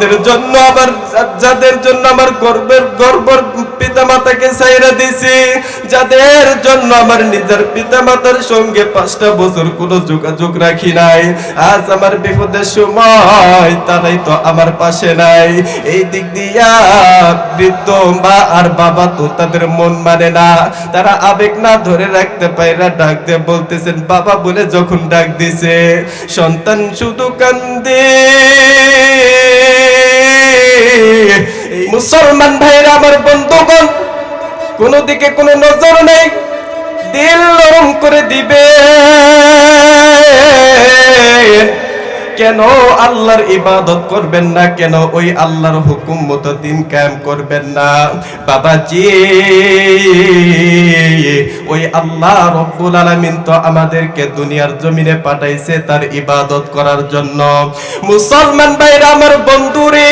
যাদের জন্য আমার যাদের জন্য আমার গর্বের গর্বর পিতা মাতাকে সাইরা দিছি। যাদের জন্য আমার নিজের পিতা মাতার সঙ্গে পাঁচটা বছর কোনো যোগাযোগ রাখি নাই, আজ আমার বিপদের সময় তারাই তো আমার পাশে নাই। এই দিক দিয়া বৃদ্ধ মা আর বাবা তো তাদের মন মানে না। তারা আবেগ না ধরে রাখতে পারে ডাক দিয়ে বলতেছেন, বাবা বলে যখন ডাক দিছে, সন্তান শুধু কান্দে। মুসলমান ভাইরা, আমার বন্ধুগণ কোন দিকে কোনো নজর নেই। দিল নরম করে দিবে। কেন আল্লাহর ইবাদত করবেন না? কেন ওই আল্লাহর হুকুম মতো দিন কায়েম করবেন না? বাবাজি, ওই আল্লাহ রব্বুল আলামিন তো আমাদেরকে দুনিয়ার জমিনে পাঠাইছে তার ইবাদত করার জন্য। মুসলমান ভাইরা, আমার বন্ধুরে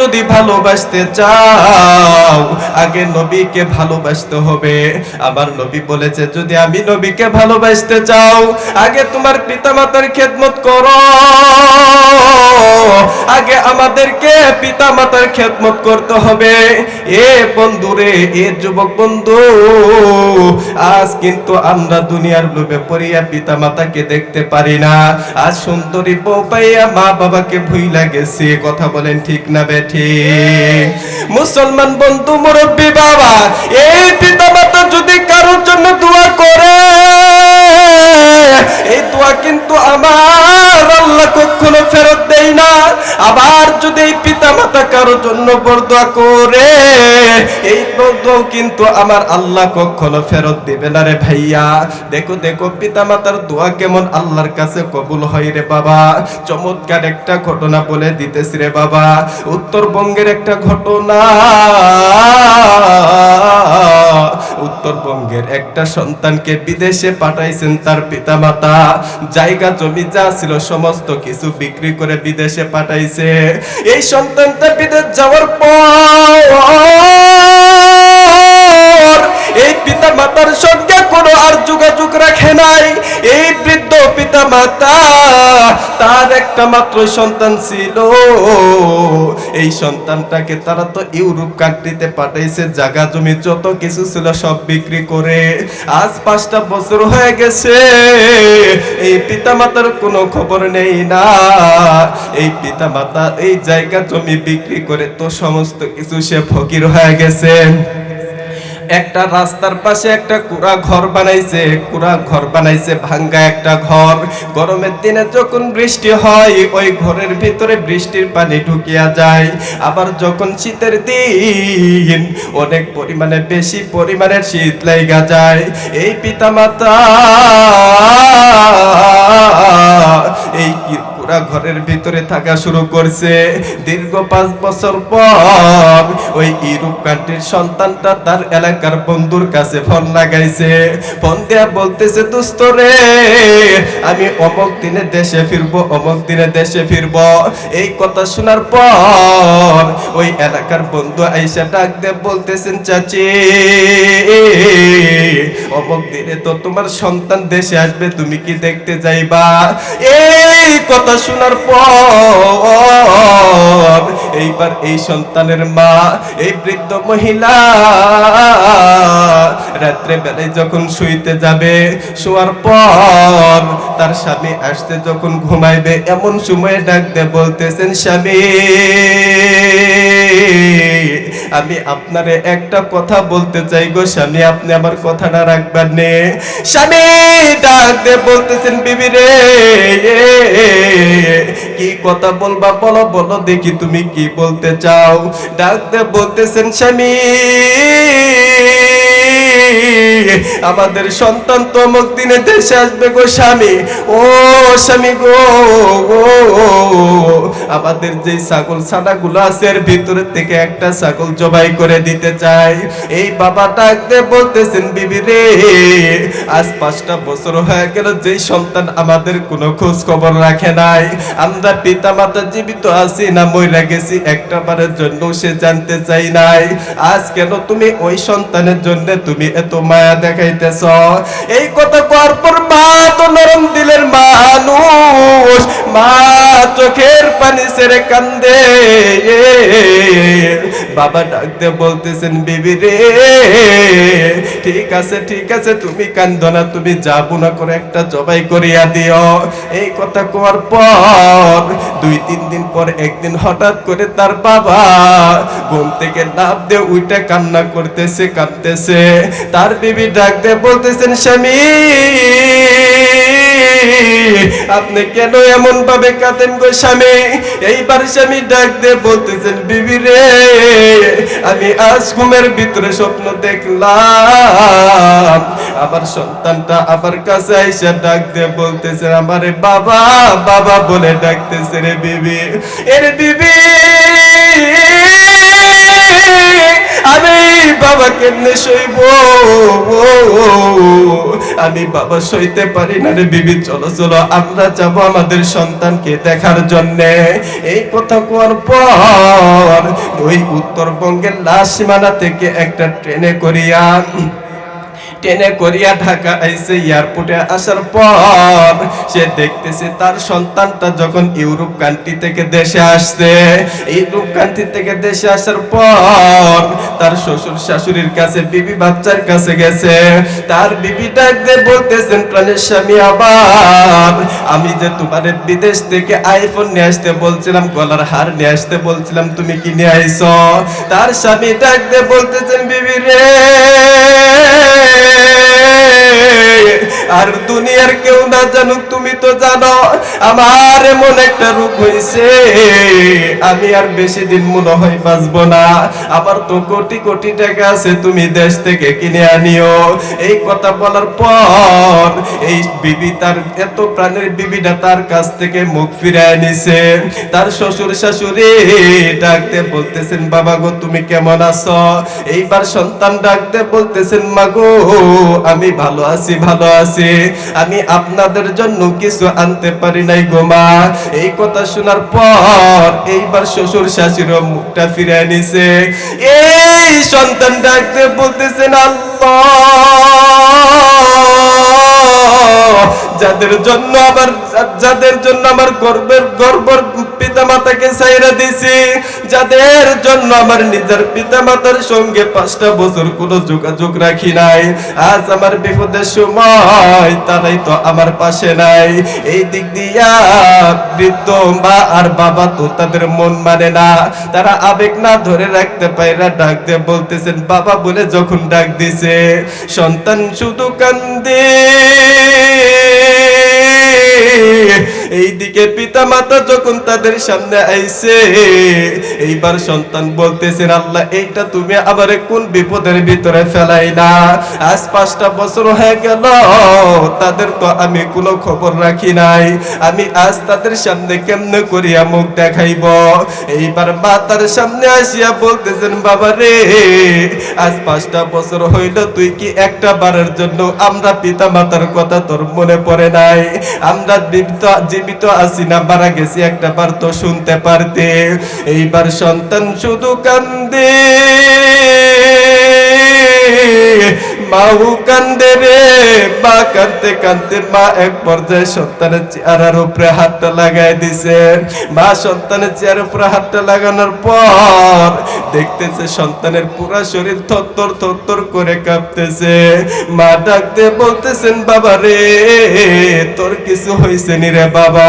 যদি ভালোবাসতে চাও, আগে নবীকে ভালোবাসতে হবে। আমার নবী বলেছে, যদি আমি নবীকে ভালোবাসতে চাও, আগে তোমার পিতামাতার খেদমত করো। আগে আমাদেরকে পিতামাতার খেদমত করতে হবে। এ বন্ধুরে, এ যুবক বন্ধু, আজ কিন্তু আমরা দুনিয়ার লোভে পড়িয়া পিতামাতাকে দেখতে পারি না। আজ সুন্দরী বউ পাইয়া মা বাবাকে ভুইলা গেছে, কথা বলেন ঠিক না বেঠি মুসলমান বন্ধু, মুরব্বী বাবা, এই পিতামাতা যদি কারোর জন্য দোয়া করে, এই দোয়া কিন্তু আমার আল্লাহ কখনো ফেরত আবার যদি এই পিতা মাতা কারোর জন্য বরদোয়া করে, এই বরদোয়া কিন্তু আমার আল্লাহ কখনো ফেরত দেবে না রে ভাইয়া। দেখো দেখো পিতা মাতার দোয়া কেমন আল্লাহর কাছে কবুল হয় রে বাবা। চমৎকার একটা ঘটনা বলে দিতেছি রে বাবা। উত্তরবঙ্গের একটা ঘটনা। একটা সন্তানকে বিদেশে পাঠাইছেন তার পিতামাতা। জায়গা, জমি যা ছিল সমস্ত কিছু বিক্রি করে বিদেশে পাঠাইছে। এই সন্তানটা বিদেশ যাওয়ার পর এই পিতা মাতার সঙ্গে কোনো আর যোগাযোগ রাখে নাই। এই বৃদ্ধ পিতা মাতা, তার একটা মাত্র সন্তান ছিল। এই সন্তানটাকে তারা তো ইউরোপ কান্ট্রিতে পাঠাইছে জায়গা জমি যত কিছু ছিল সব বিক্রি করে। আজ পাঁচটা বছর হয়ে গেছে, এই পিতা মাতার কোনো খবর নেই না। এই পিতা মাতা এই জায়গা জমি বিক্রি করে তো সমস্ত কিছু সে ফকির হয়ে গেছে। একটা রাস্তার পাশে একটা কুড়া ঘর বানাইছে, কুড়া ঘর বানাইছে, ভাঙ্গা একটা ঘর। গরমের দিনে যখন বৃষ্টি হয়, ওই ঘরের ভিতরে বৃষ্টির পানি ঢুকিয়া যায়। আবার যখন শীতের দিন, অনেক পরিমাণে বেশি পরিমাণের শীত লেগা যায়। এই পিতামাতা ভিতরে থাকা শুরু করছে। দীর্ঘ পাঁচ বছর পর ওই ইউরোপ কান্ট্রির সন্তানটা তার এলাকার বন্ধুর কাছে ফোন লাগাইছে। ফোন দেয়া বলতেছে, দুস্ত রে, আমি অমক দিনে দেশে ফিরবো, অমক দিনে দেশে ফিরবো। এই কথা শোনার পর ওই এলাকার বন্ধু আইসা ডাক দিয়ে বলতেছেন, চাচি, অমক দিনে তো তোমার সন্তান দেশে আসবে, তুমি কি দেখতে যাইবা? এই কথা শোনার পর এইবার এই সন্তানের মা, এই বৃদ্ধ মহিলা রাত্রে বেলায় যখন শুইতে যাবে, শোয়ার পর তার স্বামী আসতে যখন ঘুমাইবে, এমন সময়ে ডাক দিয়ে বলতেছেন, স্বামী আমি আপনারে একটা কথা বলতে চাই গো স্বামী, আপনি আমার কথাটা রাখবেন নে। স্বামী, ডাক বলতেছেন, বিবি রে, কি কথা বলবা বলো বলো দেখি তুমি কি বলতে চাও। ডাক বলতেছেন, স্বামী আমাদের সন্তান তো অমুক দিনে দেশে আসবে গো স্বামী। ও স্বামী গো ও, আমাদের যে ছাগল ছানাগুলো আছে এর ভিতরে থেকে একটা ছাগল জবাই করে দিতে চাই। এই বাবা ডাকতে বলতেছেন বিবি রে আজ পাঁচটা বছর হয়ে গেল যেই সন্তান আমাদের কোনো খোঁজ খবর রাখে নাই। আমরা পিতা মাতা জীবিত আছি না মইরা গেছি একটা বারের জন্য সে জানতে চাই নাই। আজ কেন তুমি ওই সন্তানের জন্য তুমি এত মায়া দেখাইতেছ। এই কথা কর পর মা তো নরম দিলের মানুষ। মা চোখের পানি সেরে কান্দে। বাবা ডাকতে বলতেছেন, বিবি রে, ঠিক আছে ঠিক আছে, তুমি কান্দ না, তুমি যাব না, করে একটা জবাই করিয়া দিও। এই কথা কোয়ার পর, দুই, তিন দিন পর, একদিন হঠাৎ করে তার বাবা ঘুম থেকে লাভ দিয়ে উইটা কান্না করতেছে, কাঁদতেছে। তার বিবি ডাকতে বলতেছেন, স্বামী আপনি কেন এমন ভাবে কাঁদেন গো স্বামী? এইবার স্বামী ডাক দিয়ে বলতেছেন, বিবি রে, আমি আজ ঘুমের ভিতরে স্বপ্ন দেখলাম। আমার সন্তানটা আমার কাছে আইসা ডাক দিয়ে বলতেছে, আমারে বাবা বাবা বলে ডাকতেছে রে বিবি। এর বিবি, আমি বাবা কেমনে সইব? আমি বাবা সইতে পারি না রে বিবি, চলো চলো, আমরা যাব আমাদের সন্তানকে দেখার জন্য। এই কথা কোয়ার পর ওই উত্তরবঙ্গের লাশ সীমানা থেকে একটা ট্রেনে করিয়া ট্রেনে করিয়া ঢাকা আইসে এয়ারপোর্টে আসার পর সে দেখতেছে তার সন্তানটা যখন ইউরোপ কান্ট্রি থেকে দেশে আসছে। ইউরোপ কান্ট্রি থেকে দেশে আসার পর তার শ্বশুর শাশুড়ির কাছে, বিবি বাচ্চার কাছে গেছে। তার বিবি ডাক দিয়ে বলতেছেন, প্রাণের স্বামী আবার, আমি যে তোমার বিদেশ থেকে আইফোন নিয়ে আসতে বলছিলাম, গলার হার নিয়ে আসতে বলছিলাম, তুমি কি নিয়ে আইছো? তার স্বামী ডাক দিয়ে বলতেছেন, বিবি রে hey, আর দুনিয়ার কেউ না জানুক, তুমি তো জানো, আমার এমন একটা রোগ হয়েছে আমি আর বেশি দিন মনে হয় বাঁচবো না। আবার তো কোটি কোটি টাকা আছে, তুমি দেশ থেকে কিনে আনিও। এই কথা বলার পর এই বিবি তার এত প্রাণের বিবিটা তার কাছ থেকে মুখ ফিরায় নিছে। তার শ্বশুর শাশুড়ি ডাকতে বলতেছেন, বাবা গো, তুমি কেমন আছো? এইবার সন্তান ডাকতে বলতেছেন মাগো আমি ভালো আছি ভালো আছি। আমি আপনাদের জন্য কিছু আনতে পারি নাই গোমা এই কথা শোনার পর এইবার শ্বশুর শাশুড়ি মুখটা ফিরে নিছে। এই সন্তান ডাকতে বলতেছেন, আল্লাহ যাদের জন্য আমার, যাদের জন্য আমার গর্বের, গর্বর পিতা মাতাকে সাইরা দিছি, যাদের জন্য আমার নিজের পিতা মাতার সঙ্গে পাঁচটা বছর কোনো যোগাযোগ রাখি নাই, আজ আমার বিপদের সময় তারাই তো আমার পাশে নাই। এই দিক দিয়া বৃদ্ধ মা আর বাবা তো তাদের মন মানে না, তারা আবেগ না ধরে রাখতে পারে না ডাক দিয়ে বলতেছেন, বাবা বলে যখন ডাক দিছে, সন্তান শুধু কান্দে। এইদিকে পিতা মাতা যখন তাদের সামনে আইছে এইবার সন্তান বলতেছেন আল্লাহ, এইটা তুমি আবার কোন বিপদের ভিতরে ফেলাই না আজ পাঁচটা বছর হয়ে গেল, তাদের তো আমি কোনো খবর রাখি নাই। আমি আজ তাদের সামনে কেমনে করিয়া মুখ দেখাইব? এইবার মা তার সামনে আসিয়া বলতেছেন, বাবা রে, আজ পাঁচটা বছর হইল, তুই কি একটা বারের জন্য আমরা পিতা মাতার কথা তোর মনে পড়ে নাই? আমরা জীবিত আছি না মারা গেছি একটা বার তো শুনতে পারতে। এইবার সন্তান শুধু কান্দে। মাও কান্দে রে মা কান্দতে কান্দতে মা এক পর্যায়ে সন্তানের চেহারার উপরে হাতটা লাগাই দিছে। মা সন্তানের চেহারার উপরে হাতটা লাগানোর পর দেখতেছে সন্তানের পুরা শরীর থরথর থরথর করে কাঁপতেছে। মা ডাকতে বলতেছেন, বাবা রে, তোর কিছু হয়েছে নি রে বাবা?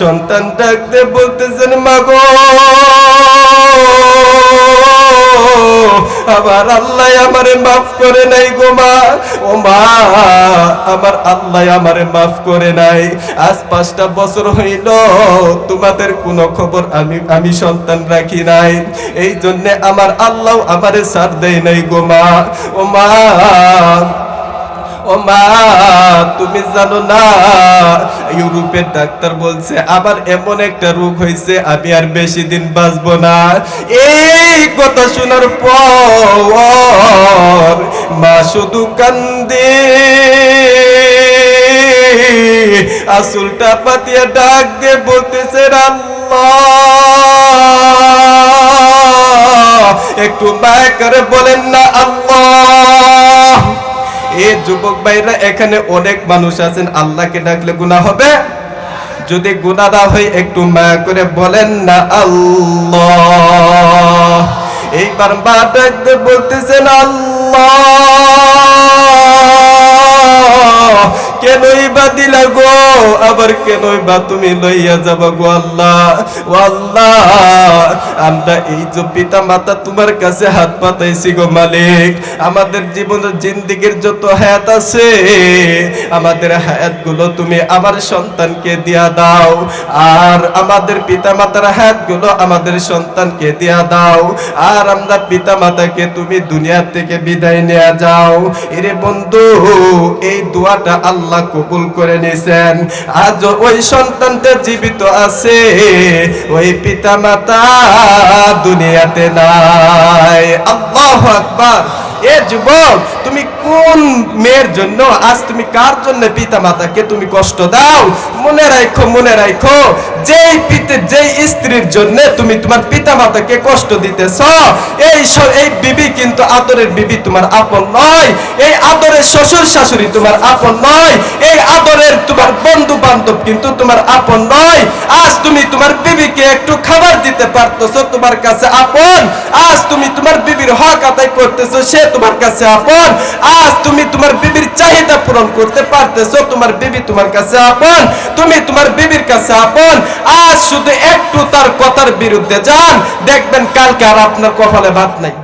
সন্তান ডাকতে বলতেছেন মাগো আমার আল্লাহ আমারে মাফ করে নাই গো মা। ও মা, আমার আল্লাহ আমারে মাফ করে নাই। আজ পাঁচটা বছর হইল, তোমাদের কোনো খবর আমি আমি সন্তান রাখি নাই। এই জন্যে আমার আল্লাহ আমারে সার দেয় নাই গো মা। ও মা ও মা, তুমি জানো না, ইউরোপের ডাক্তার বলছে আবার এমন একটা রোগ হয়েছে, আমি আর বেশি দিন বাঁচবো না। এই কথা শোনার পর মা শুধু কান্দে। আসলটা পাতিয়া ডাক দিয়ে বলতেছে, আল্লাহ। একটু মায়া করে বলেন না, আল্লাহ। এ যুবক ভাইরা, এখানে অনেক মানুষ আছেন, আল্লাহকে ডাকলে গুনাহ হবে। যদি গুণাদা হয়, একটু মায়া করে বলেন না, আল্লাহ। এইবার মা ডাকতে বলতেছেন, আল্লাহ। আবার কেনই বা তুমি লইয়া যাবা গো আল্লাহ? ও আল্লাহ, আমরা এই যে পিতা মাতা তোমার কাছে হাত পাতাইছি গো মালিক। আমাদের জীবনের জিন্দিগির যত হায়াত আছে, আমাদের হায়াতগুলো তুমি আমার সন্তানকে দিয়া দাও। আর আমাদের পিতা মাতার হায়াতগুলো আমাদের সন্তানকে দিয়া দাও। আর আমরা পিতা মাতাকে তুমি দুনিয়া থেকে বিদায় নেওয়া যাও। এরে বন্ধু, এই দোয়াটা আল্লাহ কবুল করে নিছেন। আজ ওই সন্তানটা জীবিত আছে। ওই পিতা মাতা দুনিয়াতে নাই। আল্লাহ আকবার। এ যুবক তুমি কোন মেয়ের জন্য, আজ তুমি কার জন্য পিতা মাতাকে তুমি কষ্ট দাও? মনে রাখো মনে রাখো যেই পিতে, যেই স্ত্রীর জন্য তুমি তোমার পিতা মাতাকে কষ্ট দিতেছ, এই এই বিবি কিন্তু আদরের বিবি তোমার আপন নয়, এই আদরের শ্বশুর শাশুড়ি তোমার আপন নয়, এই আদরের তোমার বন্ধু বান্ধব কিন্তু তোমার আপন নয়। আজ তুমি তোমার বিবিকে একটু খাবার দিতে পারতেছো, তোমার কাছে আপন। আজ তুমি তোমার বিবির হক আদায় করতেছো, সে তোমার কাছে আজ তুমি তোমার বিবির চাহিদা পূরণ করতে পারতেছো, তোমার বিবি তোমার কাছে আপন, তুমি তোমার বিবির কাছে আপন। আজ শুধু একটু তার কথার বিরুদ্ধে যান, দেখবেন কালকে আর আপনার কপালে ভাত নাই।